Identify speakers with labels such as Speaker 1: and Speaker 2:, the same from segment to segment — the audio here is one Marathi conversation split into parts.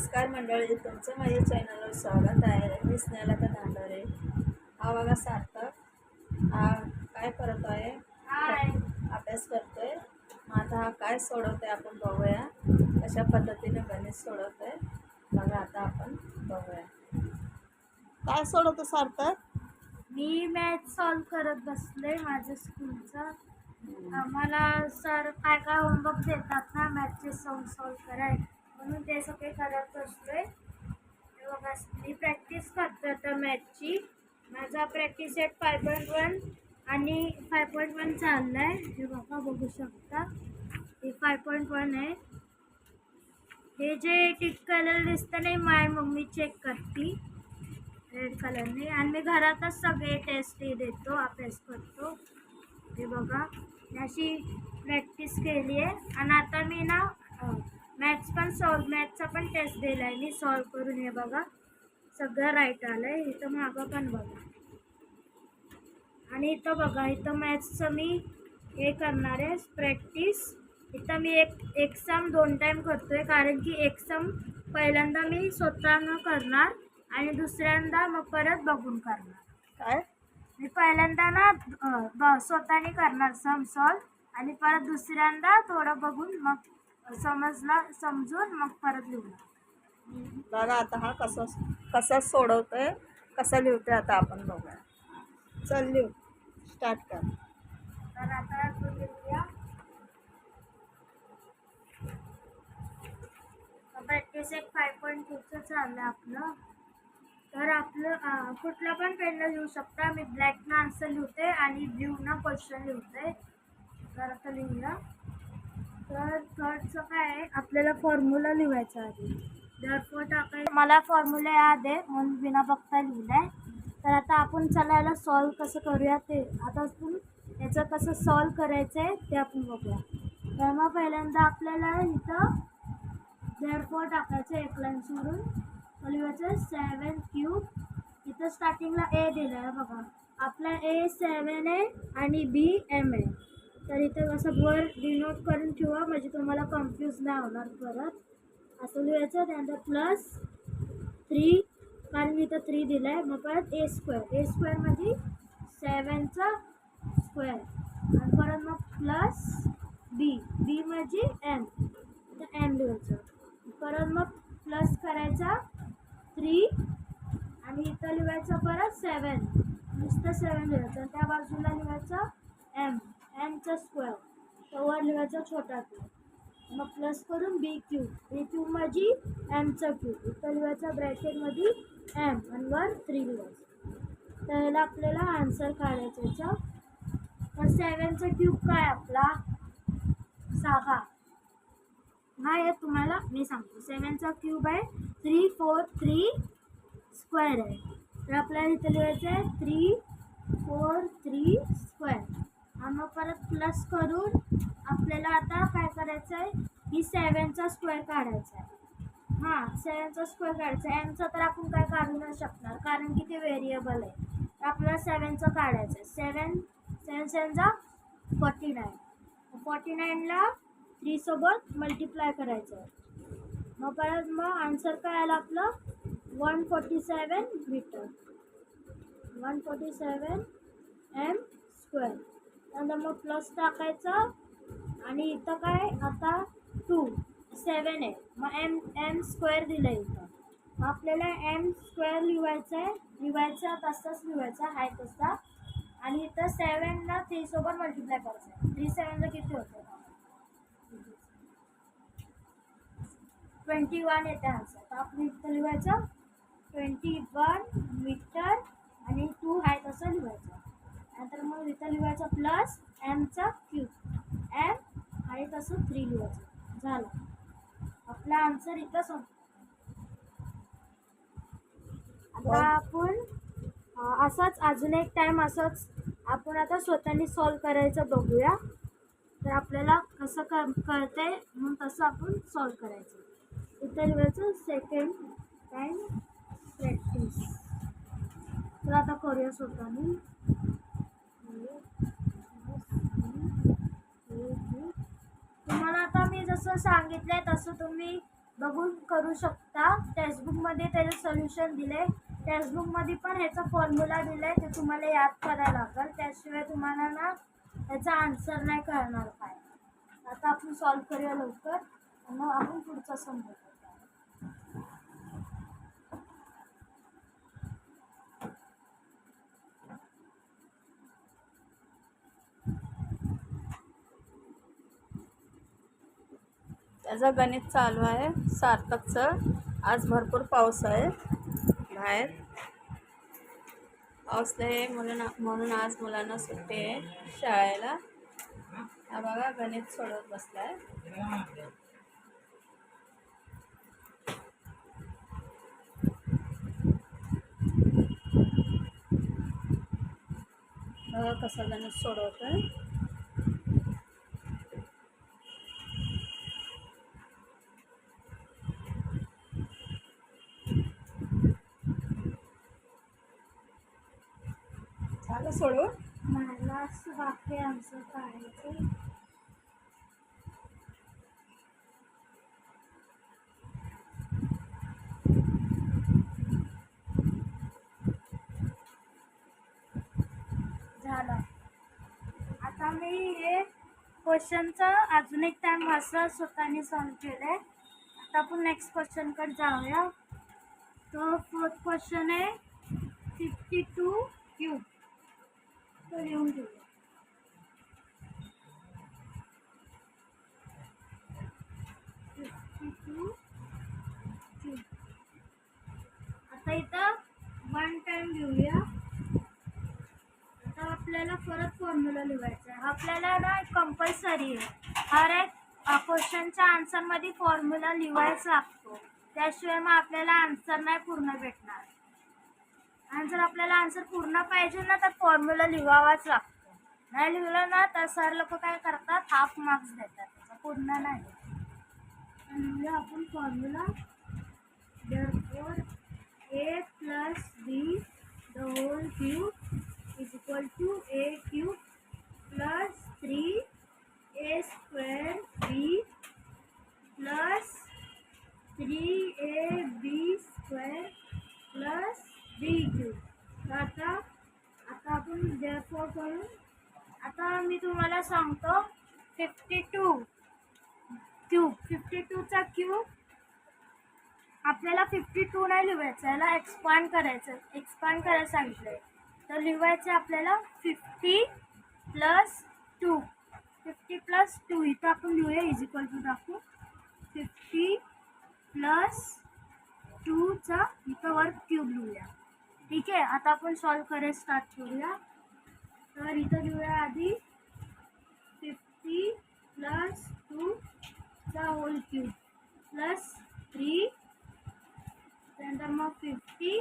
Speaker 1: नमस्कार मंडळी तुमचं माझ्या चॅनलवर स्वागत आहे. मी स्नेहलता धांडरे. हा बघा सार्थक. हा काय करत आहे? अभ्यास करतोय. मग आता हा काय सोडवतोय आपण बघूया. कशा पद्धतीने गणित सोडवतोय. बघा आता आपण बघूया. काय सोडवतो सार्थक?
Speaker 2: मी मॅथ सॉल्व करत बसले माझ्या स्कूलचा आम्हाला सर काय काय होमवर्क देतात ना मॅथचे सम सॉल्व कराय म्हणून ते सगळे करत असतोय बघा मी प्रॅक्टिस करतो आता मॅथची माझा practice set five point one आणि फाय पॉईंट वन चालला आहे हे बघा बघू शकता. हे फाय पॉईंट वन आहे. हे जे टिक कलर दिसतं नाही माय मम्मी चेक करते. रेड कलरने आणि मी घरातच सगळे टेस्टही देतो अभ्यास करतो. हे बघा मी अशी प्रॅक्टिस केली आहे आणि आता मी ना मॅथ्स पण सॉल्व मॅथचा पण टेस्ट दिला आहे मी सॉल्व करून. हे बघा सगळं राईट आलं आहे इथं मागं पण बघा. आणि इथं बघा इथं मॅथ्सचं मी हे करणार आहे प्रॅक्टिस इथं मी एक एक सम दोन टाईम करतो आहे कारण की एक सम पहिल्यांदा मी स्वतःनं करणार आणि दुसऱ्यांदा मग परत बघून करणार.
Speaker 1: काय?
Speaker 2: मी पहिल्यांदा ना ब स्वतःने करणार सम सॉल्व आणि परत दुसऱ्यांदा थोडं बघून मग समजलं समजून मग परत लिहून
Speaker 1: बघा आता हा कसा कसा सोडवतोय कसा लिहितोय आता आपण बघूया. चल लिहू स्टार्ट कर.
Speaker 2: तर आता लिहूया. प्रॅक्टिस एक फाय पॉईंट टूचं चाललं आपलं. तर आपलं कुठलं पण पेननं लिहू शकता. मी ब्लॅकनं आन्सर लिहिते आणि ब्ल्यूनं क्वेश्चन लिहिते. तर आता लिहूया. तर थर्डचं काय आहे? आपल्याला फॉर्म्युला लिहायचा आधी दरफोर टाकायचं मला फॉर्म्युला याद आहे म्हणून बिना बघता लिहिलं आहे तर आता आपण चला याला सॉल्व कसं करूया ते. आता आपण याचं कसं सॉल्व करायचं आहे ते आपण बघूया. तर मग पहिल्यांदा आपल्याला इथं दरफोर टाकायचं एक लाईन सोडून. मग लिहायचं सेवन क्यूब इथं स्टार्टिंगला ए दिलं आहे बघा. आपला ए सेवन आहे आणि बी एम आहे तर इथं असं वर डिनोट करून ठेवा म्हणजे तुम्हाला कन्फ्यूज नाही होणार परत. असं लिहायचं त्यानंतर प्लस थ्री कारण मी इथं थ्री दिलं आहे मग परत ए स्क्वेअर ए स्क्वेअरमध्ये सेवनचा स्क्वेअर आणि परत मग प्लस बी बी म्हणजे एम तर एम लिहायचं. परत मग प्लस करायचा थ्री आणि इथं लिहायचं परत सेवन नुसतं सेवन लिहायचं. त्या बाजूला लिहायचं एम एमचा स्क्वेअर तर लिहायचा छोटा क्यूब मग प्लस करून बी क्यूब बी क्यूब माझी एमचा क्यूब इथं लिहायचा ब्रॅकेटमध्ये एम आणि वर थ्री लिहायचं तर ह्याला आपल्याला आन्सर काढायचं याचा तर सेवनचा क्यूब काय आपला? सहा. हा आहे तुम्हाला मी सांगतो. सेवनचा क्यूब आहे थ्री फोर थ्री स्क्वेअर आहे. तर आपल्याला इथं लिहायचं आहे थ्री फोर थ्री स्क्वेअर मग परत प्लस करून आपल्याला आता काय करायचं आहे ही सेवनचा स्क्वेअर काढायचा आहे हां सेवनचा स्क्वेअर काढायचा आहे एमचा तर आपण काय काढू नाही शकणार कारण की ते व्हेरिएबल आहे. तर आपल्याला सेवनचं काढायचं आहे सेवन सेवन सेवनचा फोर्टी नाईन फोर्टी नाईनला थ्रीसोबत मल्टिप्लाय करायचं आहे मग परत मग आन्सर काय आलं आपलं? One forty seven metre one forty seven M square नंतर मग प्लस टाकायचं. आणि इथं काय आता टू सेवन आहे. मग एम एम स्क्वेअर दिलं आहे इथं. मग आपल्याला एम स्क्वेअर लिहायचं आहे लिहायचं तसंच लिहायचं आहे तसा. आणि इथं सेवनला थ्रीसोबत मल्टिप्लाय करायचं आहे थ्री सेवनला किती होतं? ट्वेंटी वन येते आन्सर तर आपण इथं लिहायचं. ट्वेंटी वन मीटर आणि टू आहे तसं लिहायचं. नंतर मग इथं लिहायचं प्लस एमचा क्यूब एम आणि तसं थ्री लिहायचं. झालं. आपला आन्सर इथं संपतो आता आपण असंच अजून एक टाईम असंच आपण आता स्वतःने सॉल्व करायचं बघूया. तर आपल्याला कसं क कळतंय म्हणून तसं आपण सॉल्व करायचं. इथं लिहायचं सेकंड टाईम प्रॅक्टिस तर आता करूया स्वतःने. जसं सांगितलं आहे तसं तुम्ही बघून करू शकता. टेक्स्टबुकमध्ये त्याचं सोल्युशन दिले टेक्स्टबुकमध्ये पण ह्याचा फॉर्म्युला दिला आहे ते तुम्हाला याद करायला लागेल. त्याशिवाय तुम्हाला ना ह्याचा आन्सर नाही कळणार काय. आता आपण सॉल्व करूया लवकर. मग आपण पुढचा समजू
Speaker 1: त्याचं गणित चालू आहे. सार्थकचं. आज भरपूर पाऊस आहे. बाहेर. पाऊस आहे म्हणून म्हणून आज मुलांना सुट्टी आहे शाळेला. हा बघा गणित सोडवत बसलाय. बघा कसं गणित सोडवतोय झालं सोडवून
Speaker 2: मला हे आमचं काढायचं झालं. आता मी हे क्वेश्चनचं अजून एक टाइम असं स्वतःने सॉल्व केलं आहे आता आपण नेक्स्ट क्वेश्चनकडे जाऊया. तो फोर्थ क्वेश्चन आहे फिफ्टी टू क्यूब तो लिहून घेऊया फिफ्टी टू क्यूब आता इथं वन टाइम आता आपल्याला परत फॉर्म्युला लिहायचा आहे. आपल्याला ना कंपल्सरी आहे. हर एक क्वेश्चनच्या आन्सरमध्ये फॉर्म्युला लिहायचा लागतो त्याशिवाय मग आपल्याला आन्सर नाही पूर्ण भेटणार. आन्सर आपल्याला आन्सर पूर्ण पाहिजे ना तर फॉर्म्युला लिहावाच लागतो. नाही लिहिलं ना तर सर लोक काय करतात? हाफ मार्क्स देतात. त्याचा पूर्ण नाही. आपण formula therefore plus b the whole cube is equal to a cube plus 3 a square b plus 3ab square plus b cube तर आता आता आपण therefore करू आता मी तुम्हाला सांगतो फिफ्टी टू क्यूब फिफ्टी टूचा क्यूब आपल्याला फिफ्टी टू नाही लिहायचं याला एक्सपांड करायचं एक्सपांड करायला सांगितलं आहे तर लिहायचं आपल्याला fifty plus two fifty plus two इथं आपण लिहूया इज इक्वल टू टाकू फिफ्टी प्लस टूचा इथं वर क्यूब लिहूया. ठीक आहे आता आपण सॉल्व करायला स्टार्ट करूया. तर इथं लिहूया आधी फिफ्टी प्लस टूचा होल क्यूब प्लस थ्री त्यानंतर मग फिफ्टी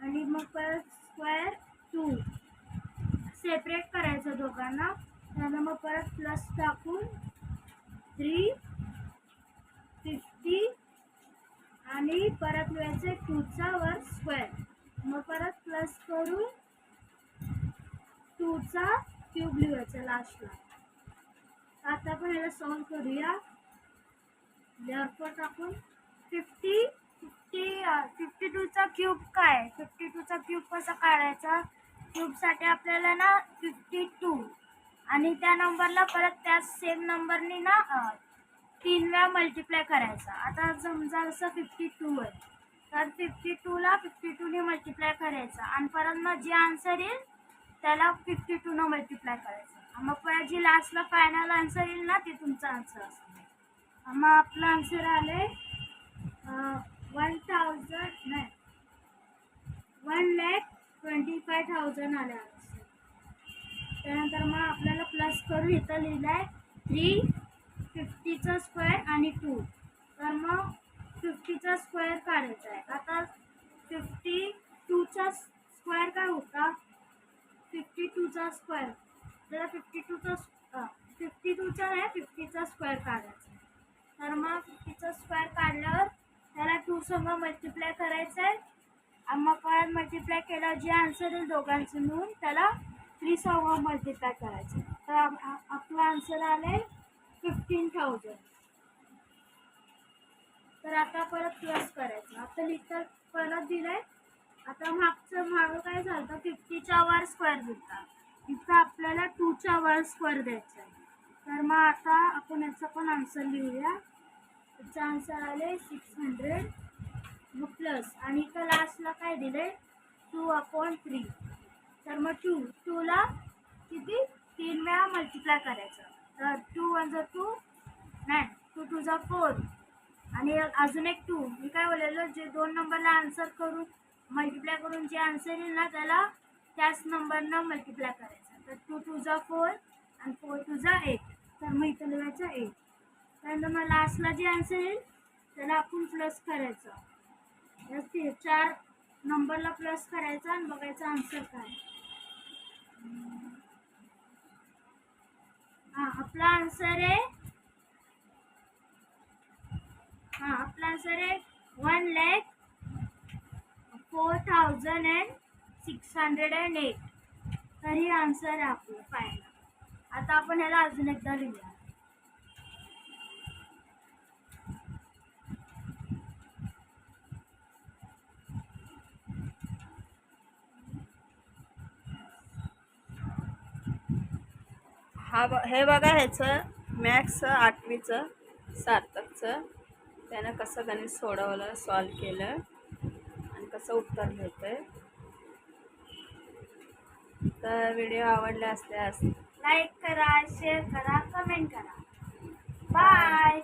Speaker 2: आणि मग परत स्क्वेअर टू सेपरेट करायचं दोघांना. त्यानंतर मग परत प्लस टाकून थ्री फिफ्टी आणि परत लिहायचं टूचा वर स्क्वेअर मग परत प्लस करून टूचा क्यूब लिहायचा लास्टला आता आपण याला सॉल्व करूया. लेअरफोर टाकून फिफ्टी फिफ्टी फिफ्टी टूचा क्यूब काय फिफ्टी टूचा क्यूब कसा काढायचा? क्यूबसाठी आपल्याला ना फिफ्टी टू आणि त्या नंबरला परत त्या सेम नंबरने ना तीन वेळा मल्टिप्लाय करायचा. आता समजा जसं फिफ्टी टू आहे. तर फिफ्टी टूला फिफ्टी टूने मल्टिप्लाय करायचा. आणि परत मग जे आन्सर येईल त्याला फिफ्टी टूनं मल्टिप्लाय करायचं. मग परत जी लास्टला फायनल आन्सर येईल ना ते तुमचं आन्सर असेल मग आपलं आन्सर आलं आहे वन थाउजंड नाही. One lakh twenty five thousand आल्या त्यानंतर मग आपल्याला प्लस करू इथं लिहिलं आहे थ्री फिफ्टीचा स्क्वेअर आणि टू तर मग फिफ्टीचा स्क्वेअर काढायचा आहे. आता फिफ्टी टूचा स्क्वेअर काय होता फिफ्टी टूचा स्क्वेअर त्याला फिफ्टी टूचा फिफ्टी टूचा नाही फिफ्टीचा स्क्वेअर काढायचा तर मग फिफ्टीचा स्क्वेअर काढल्यावर त्याला टू समोर मल्टिप्लाय करायचं आहे आणि मग परत मल्टिप्लाय केला जे आन्सर येईल दोघांचं मिळून त्याला थ्री समोर मल्टिप्लाय करायचं. तर आपला आन्सर आले फिफ्टीन थाउजंड तर आता परत प्लस करायचं. आता लिटर परत दिलंय. आता मागचं मागं काय झालं फिफ्टीच्या वर स्क्वेअर दिला इथं आपल्याला टूच्या वर स्क्वेअर द्यायचं आहे तर मग आता आपण याचा पण आन्सर लिहूया. याचा आन्सर आले सिक्स हंड्रेड मग प्लस आणि इथं लास्टला काय दिले टू अपॉन थ्री तर मग टू टूला किती? तीन वेळा मल्टिप्लाय करायचं. तर टू वन जर टू नाही टू टू जा फोर आणि अजून एक टू मी काय बोललेलो? जे दोन नंबरला आन्सर करून मल्टिप्लाय करून जे आन्सर येईल ना त्याला त्याच नंबरनं मल्टिप्लाय करायचं. तर टू टू जा फोर आणि फोर टू जा एट तर मग इथं लिहायचं एट त्यानंतर मग लास्टला जे आन्सर येईल त्याला आपण प्लस करायचं. या ती- चार नंबरला प्लस करायचा आणि बघायचा आन्सर काय. हा आपला आन्सर आहे हा आपला आन्सर आहे one lakh four thousand and six hundred and eight तर हे आन्सर आहे आपलं फायनल आता आपण ह्याला अजून एकदा लिहूया.
Speaker 1: हा ब हे बघा ह्याचं मॅथ्सचं आठवीचं सार्थकचं. त्यानं कसं गणित सोडवलं सॉल्व केलं आणि कसं उत्तर लिहितं आहे तर व्हिडिओ आवडले असल्यास
Speaker 2: लाईक करा शेअर करा कमेंट करा. बाय